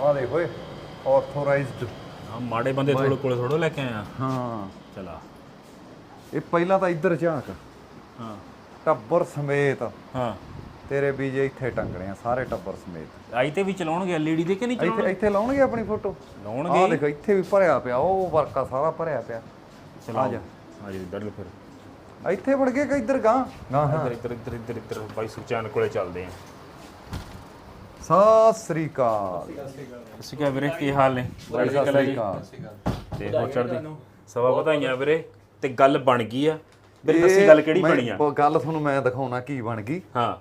ਆਹ ਦੇਖ ਓਏ ਆਥੋਰਾਈਜ਼ਡ ਹਾਂ ਮਾੜੇ ਬੰਦੇ ਥੋੜੇ ਕੋਲੇ ਥੋੜੋ ਲੈ ਕੇ ਆਇਆ ਹਾਂ। ਚਲਾ ਇਹ ਪਹਿਲਾਂ ਤਾਂ ਇੱਧਰ ਝਾਕ। ਹਾਂ। ਟੱਬਰ ਸਮੇਤ। ਹਾਂ। ਤੇਰੇ ਬੀਜੇ ਇੱਥੇ ਟੰਗਣੇ ਆ ਸਾਰੇ ਟੱਬਰ ਸਮੇਤ। ਆਈ ਤੇ ਵੀ ਚਲਾਉਣਗੇ ਐਲਈਡੀ ਦੇ ਕਿ ਨਹੀਂ ਚਲਾਉਣਗੇ? ਇੱਥੇ ਇੱਥੇ ਲਾਉਣਗੇ ਆਪਣੀ ਫੋਟੋ। ਲਾਉਣਗੇ। ਆਹ ਦੇਖ ਇੱਥੇ ਵੀ ਭਰਿਆ ਪਿਆ ਉਹ ਵਰਕਾ ਸਾਰਾ ਭਰਿਆ ਪਿਆ। ਚਲਾ ਜਾ। ਹਾਂ ਜੀ ਇੱਧਰ ਫਿਰ। ਇੱਥੇ ਵੜ ਗਏ ਕਿ ਇੱਧਰ ਗਾਂ ਗਾਂ ਇੱਧਰ ਇੱਧਰ ਇੱਧਰ ਇੱਧਰ। ਬਾਈ ਸੁਚਾਨ ਕੋਲੇ ਚੱਲਦੇ ਆ। ਸਤਿ ਸ੍ਰੀ ਅਕਾਲ। ਤੁਸੀਂ ਕਿਹਾ ਵੀਰੇ ਕੀ ਹਾਲ ਨੇ? ਸਤਿ ਸ੍ਰੀ ਅਕਾਲ ਤੇ ਹੋ ਚੜਦੀ ਸਵਾ ਵਧਾਈਆਂ ਵੀਰੇ ਤੇ ਗੱਲ ਬਣ ਗਈ ਆ। ਵੀਰੇ ਦੱਸੀ ਗੱਲ ਕਿਹੜੀ ਬਣੀ ਆ? ਉਹ ਗੱਲ ਤੁਹਾਨੂੰ ਮੈਂ ਦਿਖਾਉਣਾ ਕੀ ਬਣ ਗਈ। ਹਾਂ।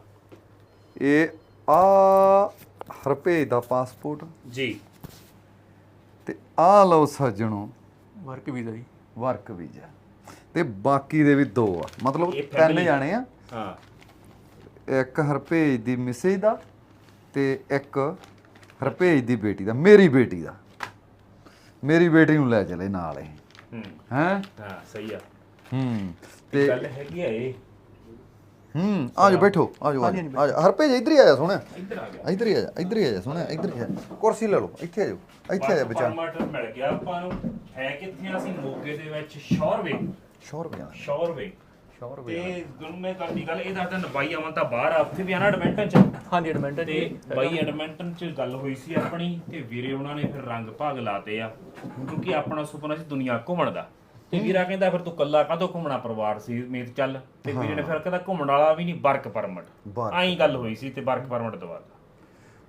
ਇਹ ਆ ਹਰਪੇਜ ਦਾ ਪਾਸਪੋਰਟ ਜੀ। ਤੇ ਆ ਲਓ ਸੱਜਣੋ ਵਰਕ ਵੀਜ਼ਾ ਜੀ। ਵਰਕ ਵੀਜ਼ਾ ਤੇ ਬਾਕੀ ਦੇ ਵੀ ਦੋ ਆ। ਮਤਲਬ ਤਿੰਨ ਜਾਣੇ ਆ। ਹਾਂ। ਇੱਕ ਹਰਪੇਜ ਦੀ ਮਿਸੇਜ ਦਾ ਤੇ ਇੱਕ ਹਰਪੇਜ ਦੀ ਬੇਟੀ ਦਾ ਮੇਰੀ ਬੇਟੀ ਦਾ। ਮੇਰੀ ਬੇਟੀ ਨੂੰ ਲੈ ਚਲੇ ਨਾਲ ਇਹ। ਹੂੰ। ਹੈ? ਹਾਂ ਸਹੀ ਆ। ਹੂੰ ਤੇ ਗੱਲ ਹੈਗੀ ਆ ਇਹ। ਹੂੰ ਆ ਜਾਓ ਬੈਠੋ ਆ ਜਾਓ ਆ ਜਾਓ। ਹਰਪੇਜ ਇੱਧਰ ਹੀ ਆ ਜਾ ਸੋਹਣਾ। ਇੱਧਰ ਆ ਗਿਆ। ਇੱਧਰ ਹੀ ਆ ਜਾ ਇੱਧਰ ਹੀ ਆ ਜਾ ਸੋਹਣਾ ਇੱਧਰ ਹੀ ਆ ਜਾ। ਕੁਰਸੀ ਲੈ ਲਓ ਇੱਥੇ ਆ ਜਾਓ ਇੱਥੇ ਆ ਜਾ ਬਚਾ ਪਰਮਿਟ ਮਿਲ ਗਿਆ ਆਪਾਂ ਨੂੰ। ਹੈ ਕਿੱਥੇ ਆ? ਅਸੀਂ ਮੋਗੇ ਦੇ ਵਿੱਚ? ਸ਼ੌਰਵੇ। ਸ਼ੋਰ ਬਿਆਨ ਸ਼ੌਰਵੇ। ਸ਼ੋਰ ਤੇ ਗੁਣ ਮੈਂ ਕਰਦੀ ਗੱਲ ਇਹ ਦੱਸਦਾ ਨਬਾਈ ਆਵਨ ਤਾਂ ਬਾਹਰ ਆ ਉੱਥੇ ਵੀ ਆਣਾ ਐਡਮਿੰਟਨ ਚ? ਹਾਂਜੀ ਐਡਮਿੰਟਨ ਤੇ ਬਾਈ ਐਡਮਿੰਟਨ ਚ ਗੱਲ ਹੋਈ ਸੀ ਆਪਣੀ ਤੇ ਵੀਰੇ ਉਹਨਾਂ ਨੇ ਫਿਰ ਰੰਗ ਭਾਗ ਲਾਤੇ ਆ ਕਿਉਂਕਿ ਆਪਣਾ ਸੁਪਨਾ ਸੀ ਦੁਨੀਆ ਘੁੰਮਣ ਦਾ। ਤੇ ਵੀਰਾ ਕਹਿੰਦਾ ਫਿਰ ਤੂੰ ਕੱਲਾ ਕਾਹਤੋਂ ਘੁੰਮਣਾ ਪਰਿਵਾਰ ਸੀ ਮੇਤ ਚੱਲ। ਤੇ ਵੀਰੇ ਨੇ ਫਿਰ ਕਹਿੰਦਾ ਘੁੰਮਣ ਵਾਲਾ ਵੀ ਨਹੀਂ ਵਰਕ ਪਰਮਿਟ। ਆਈ ਗੱਲ ਹੋਈ ਸੀ ਤੇ ਵਰਕ ਪਰਮਿਟ ਦਵਾਤਾ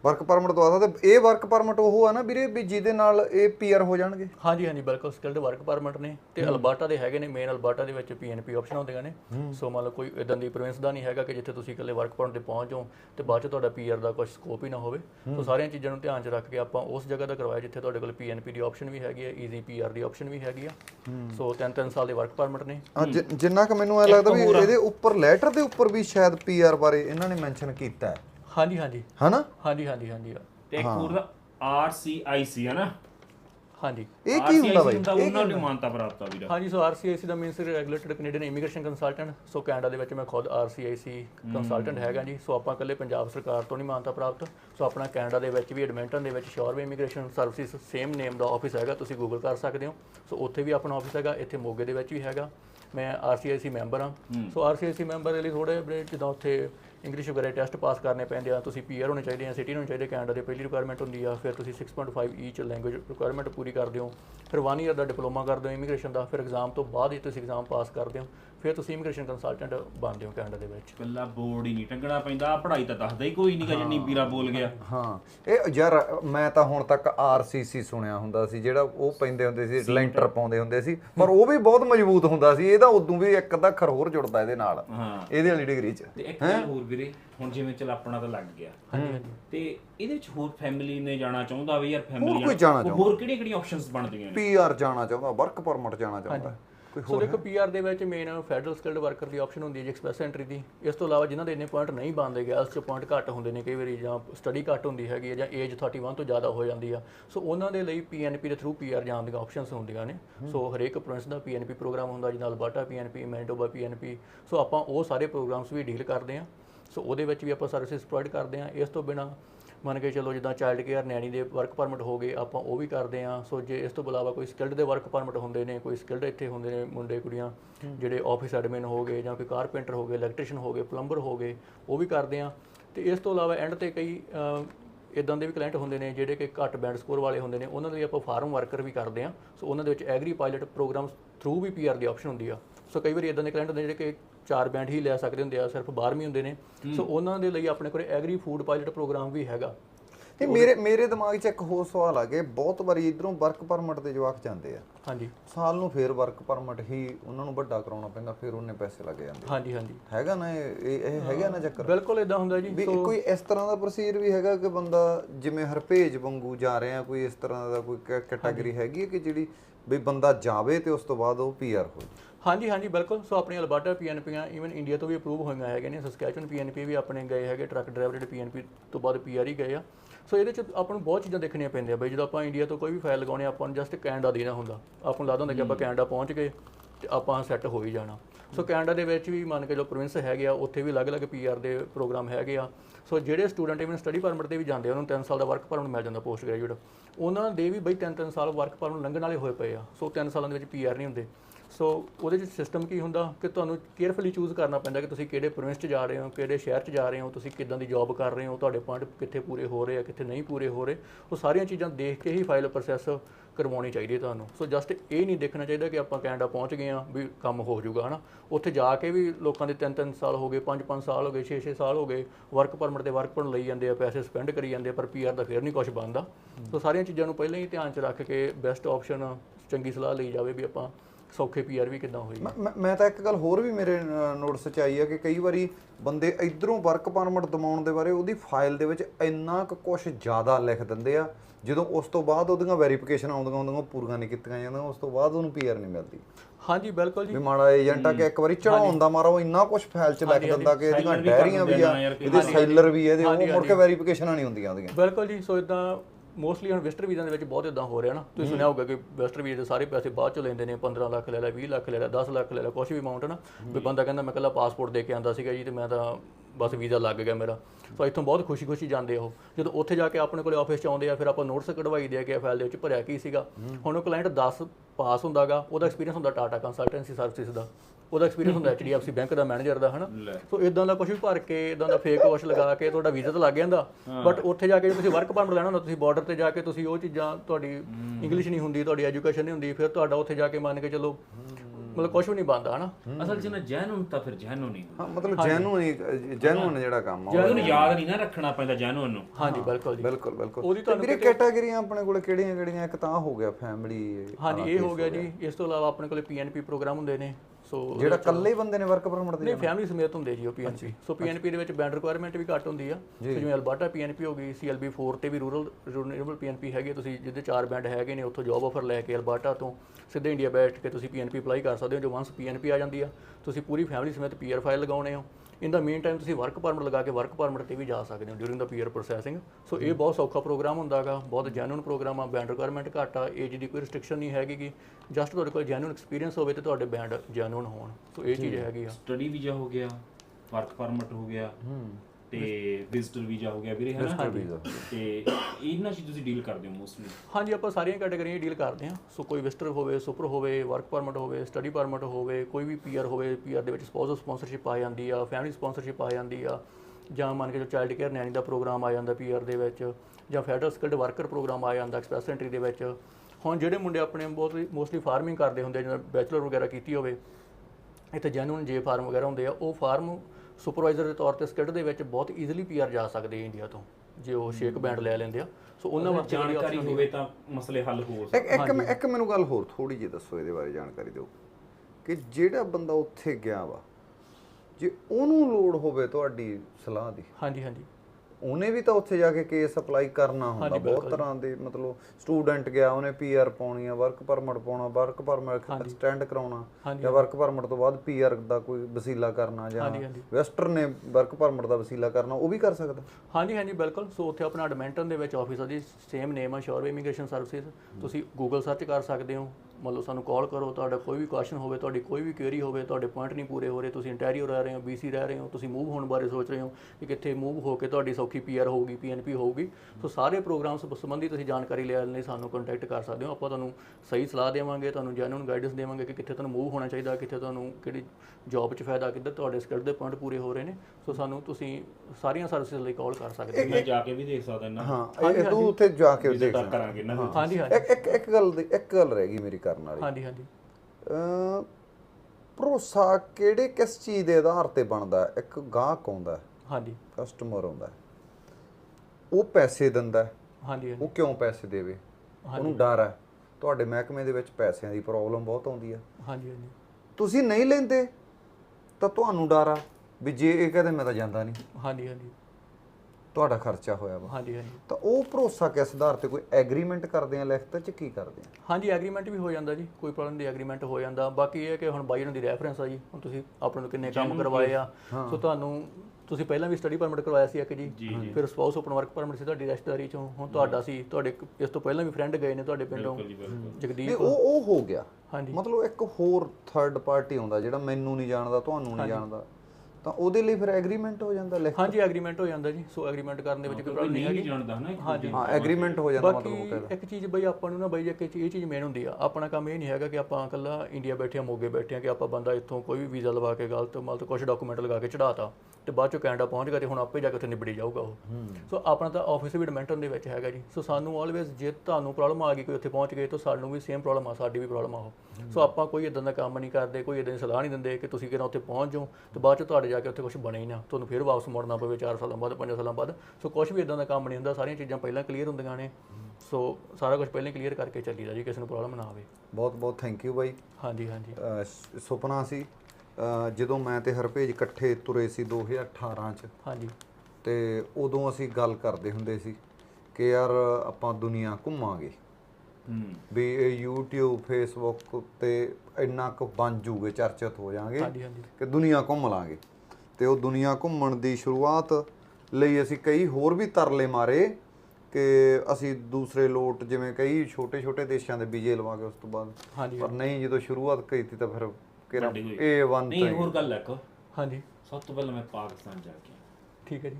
ਵਰਕ ਪਰਮਿਟ ਦਵਾ ਤੇ ਇਹ ਵਰਕ ਪਰਮਿਟ ਉਹ ਆ ਨਾ ਵੀਰੇ ਵੀ ਜਿਹਦੇ ਨਾਲ ਇਹ ਪੀਆਰ ਹੋ ਜਾਣਗੇ? ਹਾਂਜੀ ਹਾਂਜੀ ਬਿਲਕੁਲ ਸਕਿਲਡ ਵਰਕ ਪਰਮਿਟ ਨੇ ਤੇ ਅਲਬਰਟਾ ਦੇ ਹੈਗੇ ਨੇ ਮੇਨ ਅਲਬਰਟਾ ਦੇ ਵਿੱਚ ਪੀਐਨਪੀ ਆਪਸ਼ਨ ਹੁੰਦੀਆਂ ਨੇ। ਸੋ ਮੰਨ ਲਓ ਕੋਈ ਇਦਾਂ ਦੀ ਪ੍ਰੋਵਿੰਸ ਦਾ ਨਹੀਂ ਹੈਗਾ ਕਿ ਜਿੱਥੇ ਤੁਸੀਂ ਇਕੱਲੇ ਵਰਕ ਪਰਮਿਟ ਤੇ ਪਹੁੰਚ ਤੇ ਬਾਅਦ ਚ ਤੁਹਾਡਾ ਪੀਆਰ ਦਾ ਕੁਝ ਸਕੋਪ ਹੀ ਨਾ ਹੋਵੇ। ਸੋ ਸਾਰੀਆਂ ਚੀਜ਼ਾਂ ਨੂੰ ਧਿਆਨ ਚ ਰੱਖ ਕੇ ਆਪਾਂ ਉਸ ਜਗ੍ਹਾ ਦਾ ਕਰਵਾਇਆ ਜਿੱਥੇ ਤੁਹਾਡੇ ਕੋਲ ਪੀਐਨਪੀ ਦੀ ਆਪਸ਼ਨ ਵੀ ਹੈਗੀ ਹੈ ਈਜ਼ੀ ਪੀਆਰ ਦੀ ਆਪਸ਼ਨ ਵੀ ਹੈਗੀ ਆ। ਸੋ ਤਿੰਨ ਤਿੰਨ ਸਾਲ ਦੇ ਵਰਕ ਪਰਮਿਟ ਨੇ। ਜਿੰਨਾ ਕਿ ਮੈਨੂੰ ਐ ਲੱਗਦਾ ਵੀ ਇਹਦੇ ਉੱਪਰ ਲੈਟਰ ਦੇ ਉੱਪਰ ਵੀ ਸ਼ਾਇਦ ਪੀਆਰ ਬਾਰੇ ਇਹਨਾਂ ਨੇ ਮੈਂਸ਼ਨ ਕੀਤਾ ਹੈ। ਹਾਂਜੀ ਹਾਂਜੀ। ਹਨਾ? ਹਾਂਜੀ ਹਾਂਜੀ ਹਾਂਜੀ। ਤੇ ਇੱਕ ਹੋਰ ਦਾ ਆਰਸੀਆਈਸੀ ਹੈ ਨਾ? ਹਾਂਜੀ। ਇਹ ਕੀ ਹੁੰਦਾ ਬਾਈ? ਉਹਨਾਂ ਨੂੰ ਮਾਨਤਾ ਪ੍ਰਾਪਤ ਆ ਵੀਰਾ। ਹਾਂਜੀ ਸੋ ਆਰਸੀਆਈਸੀ ਦਾ means regulated Canadian immigration consultant so Canada ਦੇ ਵਿੱਚ ਮੈਂ ਖੁਦ ਆਰਸੀਆਈਸੀ ਕੰਸਲਟੈਂਟ ਹੈਗਾ ਜੀ। ਸੋ ਆਪਾਂ ਇਕੱਲੇ ਪੰਜਾਬ ਸਰਕਾਰ ਤੋਂ ਨਹੀਂ ਮਾਨਤਾ ਪ੍ਰਾਪਤ। ਸੋ ਆਪਣਾ ਕੈਨੇਡਾ ਦੇ ਵਿੱਚ ਵੀ ਐਡਮਿੰਟਨ ਦੇ ਵਿੱਚ Shoreway immigration services same name ਦਾ ਆਫਿਸ ਹੈਗਾ ਤੁਸੀਂ ਗੂਗਲ ਕਰ ਸਕਦੇ ਹੋ। ਸੋ ਉੱਥੇ ਵੀ ਆਪਣਾ ਆਫਿਸ ਹੈਗਾ ਇੱਥੇ ਮੋਗੇ ਦੇ ਵਿੱਚ ਵੀ ਹੈਗਾ। ਮੈਂ ਆਰਸੀਆਈਸੀ ਮੈਂਬਰ ਹਾਂ। ਸੋ ਆਰਸੀਆਈਸੀ ਮੈਂਬਰ ਦੇ ਲਈ ਥੋੜੇ ਜਿੱਦਾਂ ਉੱਥੇ ਇੰਗਲਿਸ਼ ਵਗੈਰਾ ਟੈਸਟ ਪਾਸ ਕਰਨੇ ਪੈਂਦੇ ਆ, ਤੁਸੀਂ ਪੀਆਰ ਹੋਣੇ ਚਾਹੀਦੇ ਆ ਸਿਟੀ ਹੋਣੇ ਚਾਹੀਦੇ ਕੈਨੇਡਾ ਦੇ ਪਹਿਲੀ ਰਿਕੁਆਇਰਮੈਂਟ ਹੁੰਦੀ ਆ, ਫਿਰ ਤੁਸੀਂ 6.5 ਈਚ ਲੈਂਗੁਏਜ ਰਿਕੁਆਇਰਮੈਂਟ ਪੂਰੀ ਕਰਦੇ ਹੋ ਫਿਰ 1 ਇਅਰ ਦਾ ਡਿਪਲੋਮਾ ਕਰਦੇ ਹੋ ਇਮੀਗ੍ਰੇਸ਼ਨ ਦਾ, ਫਿਰ ਐਗਜ਼ਾਮ ਤੋਂ ਬਾਅਦ ਹੀ ਤੁਸੀਂ ਐਗਜ਼ਾਮ ਪਾਸ ਕਰਦੇ ਹੋ ਫਿਰ ਤੁਸੀਂ ਇਮੀਗ੍ਰੇਸ਼ਨ ਕੰਸਲਟੈਂਟ ਬਣਦੇ ਹੋ ਕੈਨੇਡਾ ਦੇ ਵਿੱਚ। ਕੱਲਾ ਬੋਰਡ ਹੀ ਨਹੀਂ ਟੰਗਣਾ ਪੈਂਦਾ ਪੜ੍ਹਾਈ ਤਾਂ ਦੱਸਦਾ ਹੀ ਕੋਈ ਨਹੀਂਗਾ ਜਿੰਨੀ ਵੀਰਾ ਬੋਲ ਗਿਆ। ਹਾਂ ਇਹ ਯਾਰ ਮੈਂ ਤਾਂ ਹੁਣ ਤੱਕ ਆਰਸੀਸੀ ਸੁਣਿਆ ਹੁੰਦਾ ਸੀ ਜਿਹੜਾ ਉਹ ਪੈਂਦੇ ਹੁੰਦੇ ਸੀ ਲੈਂਟਰ ਪਾਉਂਦੇ ਹੁੰਦੇ ਸੀ ਪਰ ਉਹ ਵੀ ਬਹੁਤ ਮਜ਼ਬੂਤ ਹੁੰਦਾ ਸੀ ਇਹਦਾ ਉਦੋਂ ਵੀ ਇੱਕ ਅੱਧਾ ਅੱਖਰ ਹੋਰ ਜੁੜਦਾ ਇਹਦੇ ਨਾਲ ਹਾਂ। ਇਹਦੇ ਵਾਲੀ ਡਿਗਰੀ 'ਚ। ਤੇ ਇੱਕ ਹੋਰ ਵੀਰੇ ਹੁਣ ਜਿਵੇਂ ਚਲ ਆਪਣਾ ਤਾਂ ਲੱਗ ਗਿਆ। ਹਾਂਜੀ ਹਾਂਜੀ ਤੇ ਇਹਦੇ ਵਿੱਚ ਹੋਰ ਫੈਮਿਲੀ ਨੇ ਜਾਣਾ ਚਾਹੁੰਦਾ ਵੀ ਯਾਰ ਹੋਰ ਫੈਮਿਲੀ ਕੋਈ ਜਾਣਾ ਹੋਰ ਕਿਹੜੀਆਂ ਕਿਹੜੀਆਂ ਆਪਸ਼ਨਸ ਬਣਦੀਆਂ ਨੇ? ਪੀਆਰ ਜਾਣਾ ਚਾਹੁੰਦਾ ਵਰਕ ਪਰਮਿਟ ਜਾਣਾ ਚਾਹੁੰਦਾ। ਸੋ ਦੇਖੋ ਪੀਆਰ ਦੇ ਵਿੱਚ ਮੇਨ ਫੈਡਰਲ ਸਕਿਲਡ ਵਰਕਰ ਦੀ ਆਪਸ਼ਨ ਹੁੰਦੀ ਹੈ ਜੀ ਐਕਸਪ੍ਰੈਸ ਐਂਟਰੀ ਦੀ। ਇਸ ਤੋਂ ਇਲਾਵਾ ਜਿਨ੍ਹਾਂ ਦੇ ਇੰਨੇ ਪੁਆਇੰਟ ਨਹੀਂ ਬਣਦੇ ਗਿਆ ਉਸ ਚ ਪੁਆਇੰਟ ਘੱਟ ਹੁੰਦੇ ਨੇ ਕਈ ਵਾਰੀ ਜਾਂ ਸਟੱਡੀ ਘੱਟ ਹੁੰਦੀ ਹੈਗੀ ਜਾਂ ਏਜ 31 ਤੋਂ ਜ਼ਿਆਦਾ ਹੋ ਜਾਂਦੀ ਆ। ਸੋ ਉਹਨਾਂ ਦੇ ਲਈ ਪੀਐਨਪੀ ਦੇ ਥਰੂ ਪੀਆਰ ਜਾਣ ਦੀਆਂ ਆਪਸ਼ਨਸ ਹੁੰਦੀਆਂ ਨੇ। ਸੋ ਹਰੇਕ ਪ੍ਰੋਵਿੰਸ ਦਾ ਪੀਐਨਪੀ ਪ੍ਰੋਗਰਾਮ ਹੁੰਦਾ ਜਿਵੇਂ Alberta PNP Manitoba PNP so ਆਪਾਂ ਉਹ ਸਾਰੇ ਪ੍ਰੋਗਰਾਮਸ ਵੀ ਡੀਲ ਕਰਦੇ ਹਾਂ। ਸੋ ਉਹਦੇ ਵਿੱਚ ਵੀ ਆਪਾਂ ਸਰਵਿਸਿਜ਼ ਪ੍ਰੋਵਾਈਡ ਕਰਦੇ ਹਾਂ। ਇਸ ਤੋਂ ਬਿਨਾ ਮੰਨ ਕੇ ਚਲੋ ਜਿੱਦਾਂ ਚਾਈਲਡ ਕੇਅਰ ਨੈਣੀ ਦੇ ਵਰਕ ਪਰਮਿਟ ਹੋ ਗਏ ਆਪਾਂ ਉਹ ਵੀ ਕਰਦੇ ਹਾਂ। ਸੋ ਜੇ ਇਸ ਤੋਂ ਇਲਾਵਾ ਕੋਈ ਸਕਿਲਡ ਦੇ ਵਰਕ ਪਰਮਿਟ ਹੁੰਦੇ ਨੇ ਕੋਈ ਸਕਿਲਡ ਇੱਥੇ ਹੁੰਦੇ ਨੇ ਮੁੰਡੇ ਕੁੜੀਆਂ ਜਿਹੜੇ ਆਫਿਸ ਐਡਮਿਨ ਹੋ ਗਏ ਜਾਂ ਕੋਈ ਕਾਰਪੈਂਟਰ ਹੋ ਗਏ ਇਲੈਕਟ੍ਰੀਸ਼ੀਅਨ ਹੋ ਗਏ ਪਲੰਬਰ ਹੋ ਗਏ ਉਹ ਵੀ ਕਰਦੇ ਹਾਂ। ਤੇ ਇਸ ਤੋਂ ਇਲਾਵਾ ਐਂਡ ਤੇ ਕਈ ਇਦਾਂ ਦੇ ਵੀ ਕਲਾਇੰਟ ਹੁੰਦੇ ਨੇ ਜਿਹੜੇ ਕਿ ਘੱਟ ਬੈਂਡ ਸਕੋਰ ਵਾਲੇ ਹੁੰਦੇ ਨੇ ਉਹਨਾਂ ਦੇ ਲਈ ਆਪਾਂ ਫਾਰਮ ਵਰਕਰ ਵੀ ਕਰਦੇ ਹਾਂ। ਸੋ ਉਹਨਾਂ ਦੇ ਵਿੱਚ ਐਗਰੀ ਪਾਇਲਟ ਪ੍ਰੋਗਰਾਮਸ ਥਰੂ ਵੀ ਪੀਆਰ ਦੀ ਆਪਸ਼ਨ ਹੁੰਦੀ ਆ। ਸੋ ਕਈ ਵਾਰੀ ਇਦਾਂ ਦੇ ਕਲਾਇੰਟ ਹੁੰਦੇ ਜਿਹੜੇ ਕਿ ਚਾਰ ਬੈਂਡ ਹੀ ਲੈ ਸਕਦੇ ਹੁੰਦੇ ਆ ਸਿਰਫ 12ਵੀਂ ਹੁੰਦੇ ਨੇ। ਸੋ ਉਹਨਾਂ ਦੇ ਲਈ ਆਪਣੇ ਕੋਲ ਐਗਰੀ ਫੂਡ ਪਾਇਲਟ ਪ੍ਰੋਗਰਾਮ ਵੀ ਹੈਗਾ। ਤੇ ਮੇਰੇ ਮੇਰੇ ਦਿਮਾਗ 'ਚ ਇੱਕ ਹੋਰ ਸਵਾਲ ਆ ਗਿਆ ਬਹੁਤ ਵਾਰੀ ਇਧਰੋਂ ਵਰਕ ਪਰਮਿਟ ਦੇ ਜਵਾਕ ਜਾਂਦੇ ਆ। ਹਾਂਜੀ। ਸਾਲ ਨੂੰ ਫੇਰ ਵਰਕ ਪਰਮਿਟ ਹੀ ਉਹਨਾਂ ਨੂੰ ਵੱਡਾ ਕਰਾਉਣਾ ਪੈਂਦਾ ਫਿਰ ਉਹਨੇ ਪੈਸੇ ਲੱਗ ਜਾਂਦੇ। ਹਾਂਜੀ ਹਾਂਜੀ। ਹੈਗਾ ਨਾ ਇਹ ਇਹ ਹੈਗਾ ਨਾ ਚੱਕਰ? ਬਿਲਕੁਲ ਇਦਾਂ ਹੁੰਦਾ ਜੀ ਵੀ ਕੋਈ ਇਸ ਤਰ੍ਹਾਂ ਦਾ ਪ੍ਰੋਸੀਜਰ ਵੀ ਹੈਗਾ ਕਿ ਬੰਦਾ ਜਿਵੇਂ ਹਰਪੇਜ ਵਾਂਗੂ ਜਾ ਰਹੇ ਆ ਕੋਈ ਇਸ ਤਰ੍ਹਾਂ ਦਾ ਕੋਈ ਕੈਟਾਗਰੀ ਹੈਗੀ ਹੈ ਕਿ ਜਿਹੜੀ ਵੀ ਬੰਦਾ ਜਾਵੇ ਤੇ ਉਸ ਤੋਂ ਬਾਅਦ ਉਹ ਪੀਆਰ ਹੋਵੇ ਹਾਂਜੀ ਹਾਂਜੀ ਬਿਲਕੁਲ। ਸੋ ਆਪਣੀ ਅਲਬਰਟਾ ਪੀਐਨਪੀਆਂ ਇਵਨ ਇੰਡੀਆ ਤੋਂ ਵੀ ਅਪਰੂਵ ਹੋਈਆਂ ਹੈਗੇ ਨੇ। ਸਸਕੈਚੂਨ ਪੀਐਨਪੀ ਵੀ ਆਪਣੇ ਗਏ ਹੈਗੇ ਟਰੱਕ ਡਰਾਈਵਰ ਜਿਹੜੇ ਪੀਐਨਪੀ ਤੋਂ ਬਾਅਦ ਪੀਆਰ ਹੀ ਗਏ ਆ। ਸੋ ਇਹਦੇ ਚ ਆਪਾਂ ਨੂੰ ਬਹੁਤ ਚੀਜ਼ਾਂ ਦੇਖਣੀਆਂ ਪੈਂਦੀਆਂ ਬਈ ਜਦੋਂ ਆਪਾਂ ਇੰਡੀਆ ਤੋਂ ਕੋਈ ਵੀ ਫਾਈਲ ਲਗਾਉਣੇ ਆਪਾਂ ਨੂੰ ਜਸਟ ਕੈਨੇਡਾ ਦੇਣਾ ਹੁੰਦਾ। ਆਪਾਂ ਨੂੰ ਲੱਗਦਾ ਹੁੰਦਾ ਕਿ ਆਪਾਂ ਕੈਨੇਡਾ ਪਹੁੰਚ ਗਏ ਤੇ ਆਪਾਂ ਸੈੱਟ ਹੋ ਹੀ ਜਾਣਾ। ਸੋ ਕੈਨੇਡਾ ਦੇ ਵਿੱਚ ਵੀ ਮੰਨ ਕੇ ਜੋ ਪ੍ਰੋਵਿੰਸ ਹੈਗੇ ਆ ਉੱਥੇ ਵੀ ਅਲੱਗ-ਅਲੱਗ ਪੀਆਰ ਦੇ ਪ੍ਰੋਗਰਾਮ ਹੈਗੇ ਆ। ਸੋ ਜਿਹੜੇ ਸਟੂਡੈਂਟ ਇਵਨ ਸਟੱਡੀ ਪਰਮਿਟ ਤੇ ਵੀ ਜਾਂਦੇ ਉਹਨਾਂ ਨੂੰ 3 ਸਾਲ ਦਾ ਵਰਕ ਪਰਮਿਟ ਮਿਲ ਜਾਂਦਾ ਪੋਸਟ ਗ੍ਰੈਜੂਏਟ ਉਹਨਾਂ ਦੇ ਵੀ ਬਈ 3-3 ਸਾਲ ਵਰਕ ਪਰਮਿਟ ਲੰਘਣ ਵਾਲੇ ਹੋਏ ਪਏ ਆ। ਸੋ 3 ਸਾਲਾਂ ਦੇ ਵਿੱਚ ਪੀਆਰ ਨਹੀਂ ਹੁੰਦੇ। ਸੋ ਉਹਦੇ ਵਿੱਚ ਸਿਸਟਮ ਕੀ ਹੁੰਦਾ ਕਿ ਤੁਹਾਨੂੰ ਕੇਅਰਫੁਲੀ ਚੂਜ਼ ਕਰਨਾ ਪੈਂਦਾ ਕਿ ਤੁਸੀਂ ਕਿਹੜੇ ਪ੍ਰੋਵਿੰਸ 'ਚ ਜਾ ਰਹੇ ਹੋ ਕਿਹੜੇ ਸ਼ਹਿਰ 'ਚ ਜਾ ਰਹੇ ਹੋ ਤੁਸੀਂ ਕਿੱਦਾਂ ਦੀ ਜੌਬ ਕਰ ਰਹੇ ਹੋ ਤੁਹਾਡੇ ਪੁਆਇੰਟ ਕਿੱਥੇ ਪੂਰੇ ਹੋ ਰਹੇ ਆ ਕਿੱਥੇ ਨਹੀਂ ਪੂਰੇ ਹੋ ਰਹੇ। ਉਹ ਸਾਰੀਆਂ ਚੀਜ਼ਾਂ ਦੇਖ ਕੇ ਹੀ ਫਾਈਲ ਪ੍ਰੋਸੈਸ ਕਰਵਾਉਣੀ ਚਾਹੀਦੀ ਹੈ ਤੁਹਾਨੂੰ। ਸੋ ਜਸਟ ਇਹ ਨਹੀਂ ਦੇਖਣਾ ਚਾਹੀਦਾ ਕਿ ਆਪਾਂ ਕੈਨੇਡਾ ਪਹੁੰਚ ਗਏ ਆ ਵੀ ਕੰਮ ਹੋ ਜਾਊਗਾ ਹਨਾ। ਉੱਥੇ ਜਾ ਕੇ ਵੀ ਲੋਕਾਂ ਦੇ 3-3 ਸਾਲ ਹੋ ਗਏ 5-5 ਸਾਲ ਹੋ ਗਏ 6-6 ਸਾਲ ਹੋ ਗਏ ਵਰਕ ਪਰਮਿਟ ਤੇ ਵਰਕ ਪਰਮਿਟ ਲਈ ਜਾਂਦੇ ਆ ਪੈਸੇ ਸਪੈਂਡ ਕਰੀ ਜਾਂਦੇ ਆ ਪਰ ਪੀਆਰ ਦਾ ਫੇਰ ਨਹੀਂ ਕੁਝ ਬਣਦਾ। ਸੋ ਸਾਰੀਆਂ ਚੀਜ਼ਾਂ ਨੂੰ ਪਹਿਲਾਂ ਹੀ ਧਿਆਨ 'ਚ ਰੱਖ ਕੇ ਬੈਸਟ ਆਪਸ਼ਨ ਚੰਗੀ ਸਲਾਹ ਲਈ ਜਾਵੇ ਵੀ ਆਪਾਂ ਸੌਖੇ ਪੀਆਰ ਵੀ ਕਿੱਦਾਂ ਹੋਈ ਮੈਂ- ਤਾਂ ਇੱਕ ਗੱਲ ਹੋਰ ਵੀ ਮੇਰੇ ਨੋਟਿਸ 'ਚ ਆਈ ਹੈ ਕਿ ਕਈ ਵਾਰੀ ਬੰਦੇ ਇਧਰੋਂ ਵਰਕ ਪਰਮਿਟ ਦਿਵਾਉਣ ਦੇ ਬਾਰੇ ਉਹਦੀ ਫਾਈਲ ਦੇ ਵਿੱਚ ਇੰਨਾ ਕੁ ਕੁਝ ਜ਼ਿਆਦਾ ਲਿਖ ਦਿੰਦੇ ਆ ਜਦੋਂ ਉਸ ਤੋਂ ਬਾਅਦ ਉਹਦੀਆਂ ਵੈਰੀਫਿਕੇਸ਼ਨ ਆਉਂਦੀਆਂ ਹੁੰਦੀਆਂ ਉਹ ਪੂਰੀਆਂ ਨਹੀਂ ਕੀਤੀਆਂ ਜਾਂਦੀਆਂ ਉਸ ਤੋਂ ਬਾਅਦ ਉਹਨੂੰ ਪੀਆਰ ਨਹੀਂ ਮਿਲਦੀ। ਹਾਂਜੀ ਬਿਲਕੁਲ ਜੀ। ਵੀ ਮਾੜਾ ਏਜੰਟ ਆ ਕਿ ਇੱਕ ਵਾਰੀ ਚੜਾਉਣ ਦਾ ਮਾਰਾ ਉਹ ਇੰਨਾ ਕੁਝ ਫਾਈਲ 'ਚ ਲਿਖ ਦਿੰਦਾ ਕਿ ਇਹਦੀਆਂ Seller ਵੀ ਆ ਇਹਦੇ ਸੈਲਰ ਵੀ ਆ, ਇਹਦੇ ਉਹ ਮੁੜ ਕੇ ਵੈਰੀਫਿਕੇਸ਼ਨਾਂ ਨਹੀਂ ਹੁੰਦੀਆਂ ਉਹਦੀਆਂ। ਬਿਲਕੁਲ ਜੀ ਸੋ ਇਦਾਂ ਮੋਸਟਲੀ ਹੁਣ ਵਿਜ਼ਟਰ ਵੀਜ਼ਾ ਦੇ ਵਿੱਚ ਬਹੁਤ ਇਦਾਂ ਹੋ ਰਿਹਾ ਨਾ। ਤੁਸੀਂ ਸੁਣਿਆ ਹੋਊਗਾ ਕਿ ਵਿਜ਼ਟਰ ਵੀਜ਼ੇ ਦੇ ਸਾਰੇ ਪੈਸੇ ਬਾਅਦ ਚ ਲੈਂਦੇ ਨੇ 15 ਲੱਖ ਲੈ ਲੈ 20 ਲੱਖ ਲੈ ਲੈ 10 ਲੱਖ ਲੈ ਲੈ ਕੁਝ ਵੀ ਅਮਾਉਂਟ ਨਾ। ਵੀ ਬੰਦਾ ਕਹਿੰਦਾ ਮੈਂ ਕੱਲਾ ਪਾਸਪੋਰਟ ਦੇ ਕੇ ਆਂਦਾ ਸੀਗਾ ਜੀ ਤੇ ਮੈਂ ਤਾਂ ਬਸ ਵੀਜ਼ਾ ਲੱਗ ਗਿਆ ਮੇਰਾ। ਸੋ ਇੱਥੋਂ ਬਹੁਤ ਖੁਸ਼ੀ-ਖੁਸ਼ੀ ਜਾਂਦੇ ਉਹ। ਜਦੋਂ ਉੱਥੇ ਜਾ ਕੇ ਆਪਣੇ ਕੋਲੇ ਆਫਿਸ ਚ ਆਉਂਦੇ ਆ ਫਿਰ ਆਪਾਂ ਨੋਟਿਸ ਕਢਵਾਈ ਦੇ ਕੇ ਫਾਈਲ ਦੇ ਵਿੱਚ ਭਰਿਆ ਕੀ ਸੀਗਾ। ਹੁਣ ਉਹ ਕਲਾਇੰਟ 10 ਪਾਸ ਹੁੰਦਾਗਾ ਉਹਦਾ ਐਕਸਪੀਰੀਅੰਸ ਹੁੰਦਾ ਟਾਟਾ ਕੰਸਲਟੈਂਸੀ ਸਰਵਿਸਿਜ਼ ਦਾ। ਉਹਦਾ ਐਕਸਪੀਰੀਅੰਸ ਹੁੰਦਾ HDFC ਬੈਂਕ ਦਾ ਮੈਨੇਜਰ ਦਾ ਹਨਾ? ਸੋ ਇਦਾਂ ਦਾ ਕੁਝ ਵੀ ਭਰ ਕੇ ਇਦਾਂ ਦਾ ਫੇਕ ਵਾਸ਼ ਲਗਾ ਕੇ ਤੁਹਾਡਾ ਵੀਜ਼ਾ ਤਾਂ ਲੱਗ ਜਾਂਦਾ। ਬਟ ਉੱਥੇ ਜਾ ਕੇ ਤੁਸੀਂ ਵਰਕ ਪਰਮਿਟ ਲੈਣਾ ਹੁੰਦਾ ਤੁਸੀਂ ਬਾਰਡਰ ਤੇ ਜਾ ਕੇ ਤੁਸੀਂ ਉਹ ਚੀਜ਼ਾਂ ਤੁਹਾਡੀ ਇੰਗਲਿਸ਼ ਨਹੀਂ ਹੁੰਦੀ ਤੁਹਾਡੀ ਐਜੂਕੇਸ਼ਨ ਨਹੀਂ ਹੁੰਦੀ ਫਿਰ ਤੁਹਾਡਾ ਉੱਥੇ ਜਾ ਕੇ ਮੰਨ ਕੇ ਚੱਲੋ ਮਤਲਬ ਕੁਝ ਵੀ ਨਹੀਂ ਬਣਦਾ ਹਨਾ? ਅਸਲ 'ਚ ਨਾ ਜੈਨੂਨ ਤਾਂ ਫਿਰ ਜੈਨੂਨ ਹੀ ਹਾਂ ਮਤਲਬ ਜੈਨੂਨ ਜੈਨੂਨ ਜਿਹੜਾ ਕੰਮ ਆ ਉਹਨੂੰ ਯਾਦ ਨਹੀਂ ਨਾ ਰੱਖਣਾ ਪੈਂਦਾ ਜੈਨੂਨ ਨੂੰ। ਹਾਂਜੀ ਬਿਲਕੁਲ ਜੀ। ਬਿਲਕੁਲ ਬਿਲਕੁਲ। ਉਹਦੀ ਤੇ ਵੀਰੇ ਕੈਟਾਗਰੀਆਂ ਆਪਣੇ ਕੋਲੇ ਕਿਹੜੀਆਂ ਕਿਹੜੀਆਂ ਇੱਕ ਤਾਂ ਹੋ ਗਿਆ ਫੈਮਿਲੀ ਹਾਂਜੀ ਇਹ ਹੋ ਗਿਆ ਜੀ। ਇਸ ਤੋਂ ਇਲਾਵਾ ਆਪਣੇ ਕੋਲੇ ਪੀਐਨਪੀ ਪ੍ਰੋਗਰਾਮ ਹੁੰਦੇ ਨੇ। ਸੋ ਜਿਹੜਾ ਇਕੱਲੇ ਬੰਦੇ ਨੇ ਵਰਕ ਪਰਮਿਟ ਦੇ ਨਹੀਂ ਫੈਮਿਲੀ ਸਮੇਤ ਹੁੰਦੇ ਜੀ ਉਹ ਪੀਐਨਪੀ ਸੋ ਪੀਐਨਪੀ ਦੇ ਵਿੱਚ ਬੈਂਡ ਰਿਕੁਆਇਰਮੈਂਟ ਵੀ ਘੱਟ ਹੁੰਦੀ ਆ। ਜਿਵੇਂ ਅਲਬਰਟਾ ਪੀਐਨਪੀ ਹੋ ਗਈ ਸੀਐਲਬੀ 4 ਤੇ ਵੀ ਰੂਰਲ ਰਿਨਿਊਏਬਲ ਪੀਐਨਪੀ ਹੈਗੇ ਤੁਸੀਂ ਜਿਹਦੇ ਚਾਰ ਬੈਂਡ ਹੈਗੇ ਨੇ ਉੱਥੋਂ ਜੌਬ ਆਫਰ ਲੈ ਕੇ ਅਲਬਰਟਾ ਤੋਂ ਸਿੱਧੇ ਇੰਡੀਆ ਬੈਠ ਕੇ ਤੁਸੀਂ ਪੀਐਨਪੀ ਅਪਲਾਈ ਕਰ ਸਕਦੇ ਹੋ ਜੋ ਵਾਂਸ ਪੀਐਨਪੀ ਆ ਜਾਂਦੀ ਆ ਤੁਸੀਂ ਪੂਰੀ ਫੈਮਿਲੀ ਸਮੇਤ ਪੀਆਰ ਫਾਈਲ ਲਗਾਉਣੇ ਹੋ। ਇਨ ਦਾ ਮੇਨ ਟਾਈਮ ਤੁਸੀਂ ਵਰਕ ਪਰਮਿਟ ਲਗਾ ਕੇ ਵਰਕ ਪਰਮਿਟ ਤੇ ਵੀ ਜਾ ਸਕਦੇ ਹੋ during the PR processing so ਇਹ ਬਹੁਤ ਸੌਖਾ ਪ੍ਰੋਗਰਾਮ ਹੁੰਦਾਗਾ ਬਹੁਤ ਜੈਨੂਨ ਪ੍ਰੋਗਰਾਮ ਆ ਬੈਂਡ ਰਿਕੁਆਇਰਮੈਂਟ ਘੱਟ ਆ ਏਜ ਦੀ ਕੋਈ ਰਿਸਟ੍ਰਿਕਸ਼ਨ ਨਹੀਂ ਹੈਗੀ ਕਿ ਜਸਟ ਤੁਹਾਡੇ ਕੋਲ ਜੈਨੂਨ ਐਕਸਪੀਰੀਅੰਸ ਹੋਵੇ ਤੇ ਤੁਹਾਡੇ ਬੈਂਡ ਜੈਨੂਨ ਹੋਣ। ਸੋ ਇਹ ਚੀਜ਼ ਹੈਗੀ ਆ। ਸਟੱਡੀ ਵੀਜ਼ਾ ਹੋ ਗਿਆ ਵਰਕ ਪਰਮਿਟ ਹੋ ਗਿਆ। ਤੇ ਵਿਜ਼ਟਰ ਵੀਜ਼ਾ ਹੋ ਗਿਆ ਵੀਰੇ ਹੈ ਨਾ ਤੇ ਇਹਨਾਂ 'ਚ ਤੁਸੀਂ ਡੀਲ ਕਰਦੇ ਹੋ ਮੋਸਟਲੀ ਹਾਂਜੀ ਆਪਾਂ ਸਾਰੀਆਂ ਕੈਟਾਗਰੀਆਂ ਡੀਲ ਕਰਦੇ ਹਾਂ। ਸੋ ਕੋਈ ਵਿਜ਼ਟਰ ਹੋਵੇ ਸੁਪਰ ਹੋਵੇ ਵਰਕ ਪਰਮਿਟ ਹੋਵੇ ਸਟੱਡੀ ਪਰਮਿਟ ਹੋਵੇ ਕੋਈ ਵੀ ਪੀਆਰ ਹੋਵੇ ਪੀਆਰ ਦੇ ਵਿੱਚ ਸਪਾਊਸਲ ਸਪਾਂਸਰਸ਼ਿਪ ਆ ਜਾਂਦੀ ਆ ਫੈਮਿਲੀ ਸਪਾਂਸਰਸ਼ਿਪ ਆ ਜਾਂਦੀ ਆ ਜਾਂ ਮੰਨ ਕੇ ਜੋ ਚਾਈਲਡ ਕੇਅਰ ਨੈਣੀ ਦਾ ਪ੍ਰੋਗਰਾਮ ਆ ਜਾਂਦਾ ਪੀਆਰ ਦੇ ਵਿੱਚ ਜਾਂ ਫੈਡਰਲ ਸਕਿਲਡ ਵਰਕਰ ਪ੍ਰੋਗਰਾਮ ਆ ਜਾਂਦਾ ਐਕਸਪ੍ਰੈਸ ਐਂਟਰੀ ਦੇ ਵਿੱਚ। ਹੁਣ ਜਿਹੜੇ ਮੁੰਡੇ ਆਪਣੇ ਬਹੁਤ ਮੋਸਟਲੀ ਫਾਰਮਿੰਗ ਕਰਦੇ ਹੁੰਦੇ ਜਿਹਨਾਂ ਬੈਚਲਰ ਵਗੈਰਾ ਕੀਤੀ ਹੋਵੇ ਇੱਥੇ ਜੈਨੂਨ ਜੇ ਫਾਰਮ ਵਗੈਰਾ ਹੁੰਦੇ ਆ ਉਹ ਫਾਰਮ ਸੁਪਰਵਾਈਜ਼ਰ ਦੇ ਤੌਰ ਤੇ ਸਕਿਲਡ ਦੇ ਵਿੱਚ ਬਹੁਤ ਈਜ਼ੀਲੀ ਪੀਆਰ ਜਾ ਸਕਦੇ ਆ ਇੰਡੀਆ ਤੋਂ ਜੇ ਉਹ ਸ਼ੇਕ ਬੈਂਡ ਲੈ ਲੈਂਦੇ ਆ। ਸੋ ਉਹਨਾਂ ਵਾਸਤੇ ਜਿਹੜੀ ਜਾਣਕਾਰੀ ਹੋਵੇ ਤਾਂ ਮਸਲੇ ਹੱਲ ਹੋ ਸਕਦੇ ਇੱਕ ਇੱਕ ਇੱਕ ਮੈਨੂੰ ਗੱਲ ਹੋਰ ਥੋੜੀ ਜਿਹੀ ਦੱਸੋ ਇਹਦੇ ਬਾਰੇ ਜਾਣਕਾਰੀ ਦਿਓ। ਕਿ ਜਿਹੜਾ ਬੰਦਾ ਉੱਥੇ ਗਿਆ ਵਾ ਜੇ ਉਹਨੂੰ ਲੋੜ ਹੋਵੇ ਤੁਹਾਡੀ ਸਲਾਹ ਦੀ। ਹਾਂਜੀ ਹਾਂਜੀ। ਉਹਨੇ ਵੀ ਤਾਂ ਉੱਥੇ ਜਾ ਕੇ ਕੇਸ ਅਪਲਾਈ ਕਰਨਾ ਹੁੰਦਾ। ਬਹੁਤ ਤਰ੍ਹਾਂ ਦੇ ਮਤਲਬ ਸਟੂਡੈਂਟ ਗਿਆ ਉਹਨੇ ਪੀਆਰ ਪਾਉਣੀ ਆ ਵਰਕ ਪਰਮਿਟ ਪਾਉਣਾ ਵਰਕ ਪਰਮਿਟ ਐਕਸਟੈਂਡ ਕਰਾਉਣਾ ਜਾਂ ਵਰਕ ਪਰਮਿਟ ਤੋਂ ਬਾਅਦ ਪੀਆਰ ਦਾ ਕੋਈ ਵਸੀਲਾ ਕਰਨਾ ਜਾਂ ਵੈਸਟਰਨ ਨੇ ਵਰਕ ਪਰਮਿਟ ਦਾ ਵਸੀਲਾ ਕਰਨਾ ਉਹ ਵੀ ਕਰ ਸਕਦਾ। ਹਾਂਜੀ ਹਾਂਜੀ ਬਿਲਕੁਲ। ਸੋ ਉੱਥੇ ਆਪਣਾ ਐਡਮਿੰਟਨ ਦੇ ਵਿੱਚ ਆਫਿਸ ਆ ਜੀ ਸੇਮ ਨੇਮ ਆ ਸ਼ੋਰ ਇਮੀਗ੍ਰੇਸ਼ਨ ਸਰਵਿਸਿਜ਼ ਤੁਸੀਂ ਗੂਗਲ ਸਰਚ ਕਰ ਸਕਦੇ ਹੋ। ਮੰਨ ਲਓ ਸਾਨੂੰ ਕਾਲ ਕਰੋ ਤੁਹਾਡਾ ਕੋਈ ਵੀ ਕੁਐਸਚਨ ਹੋਵੇ ਤੁਹਾਡੀ ਕੋਈ ਵੀ ਕੁਐਰੀ ਹੋਵੇ ਤੁਹਾਡੇ ਪੁਆਇੰਟ ਨਹੀਂ ਪੂਰੇ ਹੋ ਰਹੇ ਤੁਸੀਂ ਇੰਟੈਰੀਓ ਰਹਿ ਰਹੇ ਹੋ ਬੀਸੀ ਰਹਿ ਰਹੇ ਹੋ ਤੁਸੀਂ ਮੂਵ ਹੋਣ ਬਾਰੇ ਸੋਚ ਰਹੇ ਹੋ ਕਿ ਕਿੱਥੇ ਮੂਵ ਹੋ ਕੇ ਤੁਹਾਡੀ ਸੌਖੀ ਪੀਆਰ ਹੋਊਗੀ ਪੀਐਨਪੀ ਹੋਊਗੀ ਸੋ ਸਾਰੇ ਪ੍ਰੋਗਰਾਮਸ ਸੰਬੰਧੀ ਤੁਸੀਂ ਜਾਣਕਾਰੀ ਲੈਣ ਲਈ ਸਾਨੂੰ ਕੰਟੈਕਟ ਕਰ ਸਕਦੇ ਹੋ। ਆਪਾਂ ਤੁਹਾਨੂੰ ਸਹੀ ਸਲਾਹ ਦੇਵਾਂਗੇ ਤੁਹਾਨੂੰ ਜੈਨੂਨ ਗਾਈਡੈਂਸ ਦੇਵਾਂਗੇ ਕਿ ਕਿੱਥੇ ਤੁਹਾਨੂੰ ਮੂਵ ਹੋਣਾ ਚਾਹੀਦਾ ਕਿੱਥੇ ਤੁਹਾਨੂੰ ਕਿਹੜੀ ਜੌਬ 'ਚ ਫਾਇਦਾ ਕਿੱਧਰ ਤੁਹਾਡੇ ਸਕਿੱਲ ਦੇ ਪੁਆਇੰਟ ਪੂਰੇ ਹੋ ਰਹੇ ਨੇ। ਸੋ ਸਾਨੂੰ ਤੁਸੀਂ ਸਾਰੀਆਂ ਸਰਵਿਸਿਜ਼ ਲਈ ਕਾਲ ਕਰ ਸਕਦੇ ਹੋ। ਮੈਂ ਜਾ ਕੇ ਵੀ ਦੇਖ ਸਕਦਾ ਇਹਨਾਂ ਹਾਂ ਇਹ ਤੂੰ ਉੱਥੇ ਜਾ ਕੇ ਦੇਖ ਕਰਾਂਗੇ ਦੇ ਹਾਂਜੀ ਹਾਂਜੀ। ਇੱਕ ਇੱਕ ਇੱਕ ਗੱਲ ਦੀ ਇੱਕ ਗੱਲ ਰਹਿ ਗਈ ਮੇਰੀ ਕਰਨ ਵਾਲੀ। ਹਾਂਜੀ ਹਾਂਜੀ। ਅਮ ਭਰੋਸਾ ਕਿਹੜੇ ਕਿਸ ਚੀਜ਼ ਦੇ ਆਧਾਰ ਤੇ ਬਣਦਾ? ਇੱਕ ਗਾਹਕ ਆਉਂਦਾ ਹਾਂਜੀ। ਕਸਟਮਰ ਆਉਂਦਾ। ਉਹ ਪੈਸੇ ਦਿੰਦਾ ਹਾਂਜੀ ਉਹ ਕਿਉਂ ਪੈਸੇ ਦੇਵੇ? ਉਹਨੂੰ ਡਰ ਹੈ। ਤੁਹਾਡੇ ਮਹਿਕਮੇ ਦੇ ਵਿੱਚ ਪੈਸਿਆਂ ਦੀ ਪ੍ਰੋਬਲਮ ਬਹੁਤ ਆਉਂਦੀ ਹੈ। ਹਾਂਜੀ ਹਾਂਜੀ। ਤੁਸੀਂ ਨਹੀਂ ਲੈਂਦੇ ਤਾਂ ਤੁਹਾਨੂੰ ਡਰ ਆ ਵੀ ਜੇ ਇਹ ਕਹਦੇ ਮੈਂ ਤਾਂ ਜਾਂਦਾ ਨਹੀਂ। ਹਾਂਜੀ ਹਾਂਜੀ। ਤੁਹਾਡਾ ਖਰਚਾ ਹੋਇਆ ਵਾ। ਹਾਂਜੀ ਹਾਂਜੀ। ਤਾਂ ਉਹ ਭਰੋਸਾ ਕਿਸ ਆਧਾਰ ਤੇ ਕੋਈ ਐਗਰੀਮੈਂਟ ਕਰਦੇ ਆ ਲਿਖਤ ਚ ਕੀ ਕਰਦੇ ਆ? ਹਾਂਜੀ ਐਗਰੀਮੈਂਟ ਵੀ ਹੋ ਜਾਂਦਾ ਜੀ। ਕੋਈ ਪ੍ਰੋਬਲਮ ਦੀ ਐਗਰੀਮੈਂਟ ਹੋ ਜਾਂਦਾ। ਬਾਕੀ ਇਹ ਹੈ ਕਿ ਹੁਣ ਬਾਈ ਉਹਨਾਂ ਦੀ ਰੈਫਰੈਂਸ ਆ ਜੀ। ਹੁਣ ਤੁਸੀਂ ਆਪਣੇ ਨੂੰ ਕਿੰਨੇ ਕੰਮ ਕਰਵਾਏ ਆ। ਸੋ ਤੁਹਾਨੂੰ ਤੁਸੀਂ ਪਹਿਲਾਂ ਵੀ ਸਟੱਡੀ ਪਰਮਿਟ ਕਰਵਾਇਆ ਸੀ ਇੱਕ ਜੀ। ਫਿਰ ਸਪਾਊਸ ਓਪਨ ਵਰਕ ਪਰਮਿਟ ਸੀ ਤੁਹਾਡੀ ਰਿਸ਼ਤੇਦਾਰੀ ਚੋਂ। ਹੁਣ ਤੁਹਾਡਾ ਸੀ ਤੁਹਾਡੇ ਇਸ ਤੋਂ ਪਹਿਲਾਂ ਵੀ ਫਰੈਂਡ ਗਏ ਨੇ ਤੁਹਾਡੇ ਪਿੰਡੋਂ। ਨਹੀਂ ਜਗਦੀਪ। ਉਹ ਉਹ ਹੋ ਗਿਆ। ਹਾਂਜੀ। ਮਤਲਬ ਇੱਕ ਹੋਰ ਥਰਡ ਪਾਰਟੀ ਆਉਂਦਾ ਜਿਹੜਾ ਮੈਨੂੰ ਨਹੀਂ ਜਾਣਦਾ ਤੁਹਾਨੂੰ ਨਹੀਂ ਜਾਣਦਾ। ਤਾਂ ਉਹਦੇ ਲਈ ਫਿਰ ਐਗਰੀਮੈਂਟ ਹੋ ਜਾਂਦਾ ਲਿਖ ਹਾਂਜੀ ਐਗਰੀਮੈਂਟ ਹੋ ਜਾਂਦਾ ਜੀ। ਸੋ ਐਗਰੀਮੈਂਟ ਕਰਨ ਦੇ ਵਿੱਚ ਕੋਈ ਪ੍ਰੋਬਲਮ ਨਹੀਂ ਨਹੀਂ ਹੈਗੀ। ਜਾਣਦਾ ਹਨਾ ਇੱਕ ਹਾਂਜੀ। ਹਾਂ ਐਗਰੀਮੈਂਟ ਹੋ ਜਾਂਦਾ ਮਤਲਬ ਉਹਦਾ। ਇੱਕ ਚੀਜ਼ ਬਈ ਆਪਾਂ ਨੂੰ ਨਾ ਬਈ ਇੱਕ ਇਹ ਚੀਜ਼ ਮੇਨ ਹੁੰਦੀ ਆ। ਆਪਣਾ ਕੰਮ ਇਹ ਨਹੀਂ ਹੈਗਾ ਕਿ ਆਪਾਂ ਇਕੱਲਾ ਇੰਡੀਆ ਬੈਠੇ ਆ ਮੋਗੇ ਬੈਠੇ ਆ ਕਿ ਆਪਾਂ ਬੰਦਾ ਇੱਥੋਂ ਕੋਈ ਵੀ ਵੀਜ਼ਾ ਲਵਾ ਕੇ ਗਲਤ ਮਲਤ ਕੁਝ ਡਾਕੂਮੈਂਟ ਲਗਾ ਕੇ ਚੜਾਤਾ ਤੇ ਬਾਅਦ ਚੋਂ ਕੈਨੇਡਾ ਪਹੁੰਚ ਗਿਆ ਤੇ ਹੁਣ ਆਪੇ ਜਾ ਕੇ ਉੱਥੇ ਨਿਬੜੀ ਜਾਊਗਾ ਉਹ। ਸੋ ਆਪਣਾ ਤਾਂ ਆਫਿਸ ਵੀ ਐਡਮਿੰਟਨ ਦੇ ਵਿੱਚ ਹੈਗਾ ਜੀ। ਸੋ ਸਾਨੂੰ ਆਲਵੇਜ਼ ਜੇ ਤੁਹਾਨੂੰ ਪ੍ਰੋਬਲਮ ਆ ਗਈ ਕੋਈ ਉੱਥੇ ਪਹੁੰਚ ਗਏ ਤਾਂ ਸਾਨੂੰ ਵੀ ਸੇਮ ਪ੍ਰੋਬਲਮ ਆ ਸਾਡੀ ਵੀ ਪ੍ਰੋਬਲਮ ਆ ਉਹ। ਸੋ ਆਪਾਂ ਕੋਈ ਇਦਾਂ ਦਾ ਕੰਮ ਨਹੀਂ ਕਰਦੇ ਕੋਈ ਇਦਾਂ ਦੀ ਸਲਾਹ ਨਹੀਂ ਦਿੰਦੇ ਕਿ ਤੁਸੀਂ ਕਿਹਨਾਂ ਉੱਥੇ ਪਹੁੰਚ ਜਾਓ ਤੇ ਬਾਅਦ ਚ ਤੁਹਾਡੇ ਜਾ ਕੇ ਉੱਥੇ ਕੁਝ ਬਣੇ ਹੀ ਨਾ। ਤੁਹਾਨੂੰ ਫਿਰ ਵਾਪਸ ਮੁੜਨਾ ਪਵੇ 4 ਸਾਲਾਂ ਬਾਅਦ 5 ਸਾਲਾਂ ਬਾਅਦ। ਸੋ ਕੁਝ ਵੀ ਇਦਾਂ ਦਾ ਕੰਮ ਨਹੀਂ ਹੁੰਦਾ ਸਾਰੀਆਂ ਚੀਜ਼ਾਂ ਪਹਿਲਾਂ ਕਲੀਅਰ ਹੁੰਦੀਆਂ ਨੇ। ਸੋ ਸਾਰਾ ਕੁਝ ਪਹਿਲਾਂ ਕਲੀਅਰ ਕਰਕੇ ਚੱਲੀਦਾ ਜੀ ਕਿਸੇ ਨੂੰ ਪ੍ਰੋਬਲਮ ਨਾ ਆਵੇ। ਬਹੁਤ ਬਹੁਤ ਥੈਂਕ ਯੂ ਬਾਈ। ਹਾਂਜੀ ਹਾਂਜੀ। ਸੁਪਨਾ ਸੀ। ਜਦੋਂ ਮੈਂ ਤੇ ਹਰਪੇਜ ਇਕੱਠੇ ਤੁਰੇ ਸੀ 2018 ਚ ਹਾਂਜੀ। ਤੇ ਉਦੋਂ ਅਸੀਂ ਗੱਲ ਕਰਦੇ ਹੁੰਦੇ ਸੀ ਕਿ ਯਾਰ ਆਪਾਂ ਦੁਨੀਆ ਘੁੰਮਾਂਗੇ। ਹੂੰ। ਵੀ ਇਹ YouTube Facebook ਉੱਤੇ ਇੰਨਾ ਕੁ ਬਣ ਜੂਗੇ ਚਰਚਿਤ ਹੋ ਜਾਾਂਗੇ ਕਿ ਦੁਨੀਆ ਘੁੰਮ ਲਾਂਗੇ। ਤੇ ਉਹ ਦੁਨੀਆ ਘੁੰਮਣ ਦੀ ਸ਼ੁਰੂਆਤ ਲਈ ਅਸੀਂ ਕਈ ਹੋਰ ਵੀ ਤਰਲੇ ਮਾਰੇ ਕਿ ਅਸੀਂ ਦੂਸਰੇ ਲੋਟ ਜਿਵੇਂ ਕਈ ਛੋਟੇ ਛੋਟੇ ਦੇਸ਼ਾਂ ਦੇ ਵੀਜ਼ੇ ਲਵਾਂਗੇ ਉਸ ਤੋਂ ਬਾਅਦ। ਪਰ ਨਹੀਂ ਜਦੋਂ ਸ਼ੁਰੂਆਤ ਕੀਤੀ ਤਾਂ ਫਿਰ ਕਿਹੜਾ ਵੱਡੀ ਹੋਈ। ਇਹ ਵਨ ਨਹੀਂ ਹੋਰ ਗੱਲ ਹੈ ਇੱਕ। ਹਾਂਜੀ। ਸਭ ਤੋਂ ਪਹਿਲਾਂ ਮੈਂ ਪਾਕਿਸਤਾਨ ਜਾ ਕੇ ਠੀਕ ਹੈ ਜੀ।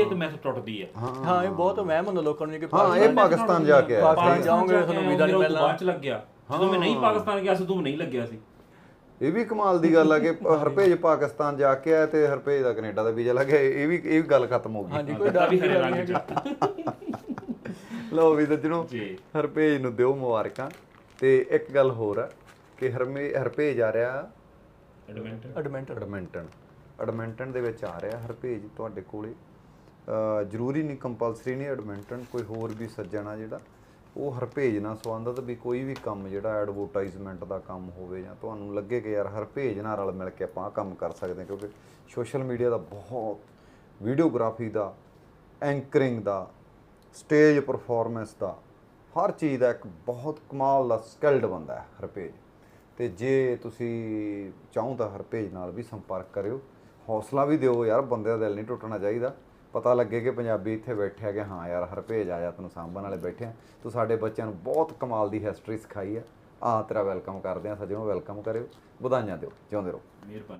ਇਹ ਤਾਂ ਮੈਂ ਟੁੱਟਦੀ ਆ। ਹਾਂ। ਇਹ ਬਹੁਤ ਵਹਿਮ ਹੁੰਦਾ ਲੋਕਾਂ ਨੂੰ ਕਿ ਹਾਂ ਇਹ ਪਾਕਿਸਤਾਨ ਜਾ ਕੇ ਆਇਆ। ਪਾਕਿਸਤਾਨ ਜਾਓਗੇ ਤੁਹਾਨੂੰ ਵੀਜ਼ਾ ਨਹੀਂ ਮਿਲਣਾ। ਬਾਅਦ ਚ ਲੱਗਿਆ ਜਦੋਂ ਮੈਂ ਨਹੀਂ ਪਾਕਿਸਤਾਨ ਗਿਆ ਸੀ ਨਹੀਂ ਲੱਗਿਆ ਸੀ। ਇਹ ਵੀ ਕਮਾਲ ਦੀ ਗੱਲ ਆ ਕਿ ਹਰਪੇਜ ਪਾਕਿਸਤਾਨ ਜਾ ਕੇ ਆਇਆ ਤੇ ਹਰਪੇਜ ਦਾ ਕੈਨੇਡਾ ਦਾ ਵੀਜ਼ਾ ਲੱਗਿਆ। ਇਹ ਵੀ ਇਹ ਵੀ ਗੱਲ ਖਤਮ ਹੋ ਗਈ। ਹਾਂਜੀ ਕੋਈ ਡਰ ਵੀ ਨਹੀਂ ਹਰੇ ਹੈਗਾ। ਰੰਗ ਚ। ਲਓ ਵੀ ਸੱਜਣੋ ਜੀ। ਹਰਪੇਜ ਨੂੰ ਦਿਓ ਮੁਬਾਰਕਾਂ। ਤੇ ਇੱਕ ਗੱਲ ਹੋਰ ਆ। ਕਿ ਹਰਮੇ ਹਰਪੇਜ ਆ ਰਿਹਾ ਐਡਵੈਂਟਰ ਐਡਮਿੰਟਨ ਐਡਮਿੰਟਨ ਐਡਮਿੰਟਨ ਦੇ ਵਿੱਚ ਆ ਰਿਹਾ ਹਰਪੇਜ ਤੁਹਾਡੇ ਕੋਲੇ। ਜ਼ਰੂਰੀ ਨਹੀਂ ਕੰਪਲਸਰੀ ਨਹੀਂ ਐਡਮਿੰਟਨ ਕੋਈ ਹੋਰ ਵੀ ਸੱਜਣਾ ਜਿਹੜਾ ਉਹ ਹਰਪੇਜ ਨਾਲ ਸੰਬੰਧਿਤ ਵੀ ਕੋਈ ਵੀ ਕੰਮ ਜਿਹੜਾ ਐਡਵਰਟਾਈਜ਼ਮੈਂਟ ਦਾ ਕੰਮ ਹੋਵੇ ਜਾਂ ਤੁਹਾਨੂੰ ਲੱਗੇ ਕਿ ਯਾਰ ਹਰਪੇਜ ਨਾਲ ਰਲ ਮਿਲ ਕੇ ਆਪਾਂ ਆਹ ਕੰਮ ਕਰ ਸਕਦੇ ਹਾਂ ਕਿਉਂਕਿ ਸੋਸ਼ਲ ਮੀਡੀਆ ਦਾ ਬਹੁਤ ਵੀਡੀਓਗ੍ਰਾਫੀ ਦਾ ਐਂਕਰਿੰਗ ਦਾ ਸਟੇਜ ਪਰਫਾਰਮੈਂਸ ਦਾ ਹਰ ਚੀਜ਼ ਦਾ ਇੱਕ ਬਹੁਤ ਕਮਾਲ ਦਾ ਸਕਿਲਡ ਬੰਦਾ ਹੈ ਹਰਪੇਜ ਤੇ ਜੇ ਤੁਸੀਂ ਚਾਹੋ ਤਾਂ ਹਰਪੇਜ ਨਾਲ ਵੀ ਸੰਪਰਕ ਕਰਿਓ, ਹੌਸਲਾ ਵੀ ਦਿਓ ਯਾਰ ਬੰਦੇ ਦਾ ਦਿਲ ਨਹੀਂ ਟੁੱਟਣਾ ਚਾਹੀਦਾ। ਪਤਾ ਲੱਗੇ ਕਿ ਪੰਜਾਬੀ ਇੱਥੇ ਬੈਠਿਆ ਕਿ ਹਾਂ ਯਾਰ, ਹਰਪੇਜ ਆਇਆ ਤੈਨੂੰ ਸਾਂਭਣ ਵਾਲੇ ਬੈਠੇ ਆ। ਤੂੰ ਸਾਡੇ ਬੱਚਿਆਂ ਨੂੰ ਬਹੁਤ ਕਮਾਲ ਦੀ ਹਿਸਟਰੀ ਸਿਖਾਈ ਆ। ਆ ਤੇਰਾ ਵੈਲਕਮ ਕਰਦੇ ਆ, ਸੱਜਣੋ ਵੈਲਕਮ ਕਰਿਓ। ਵਧਾਈਆਂ ਦਿਓ, ਜਿਉਂਦੇ ਰਹੋ। ਮਿਹਰਬਾਨੀ।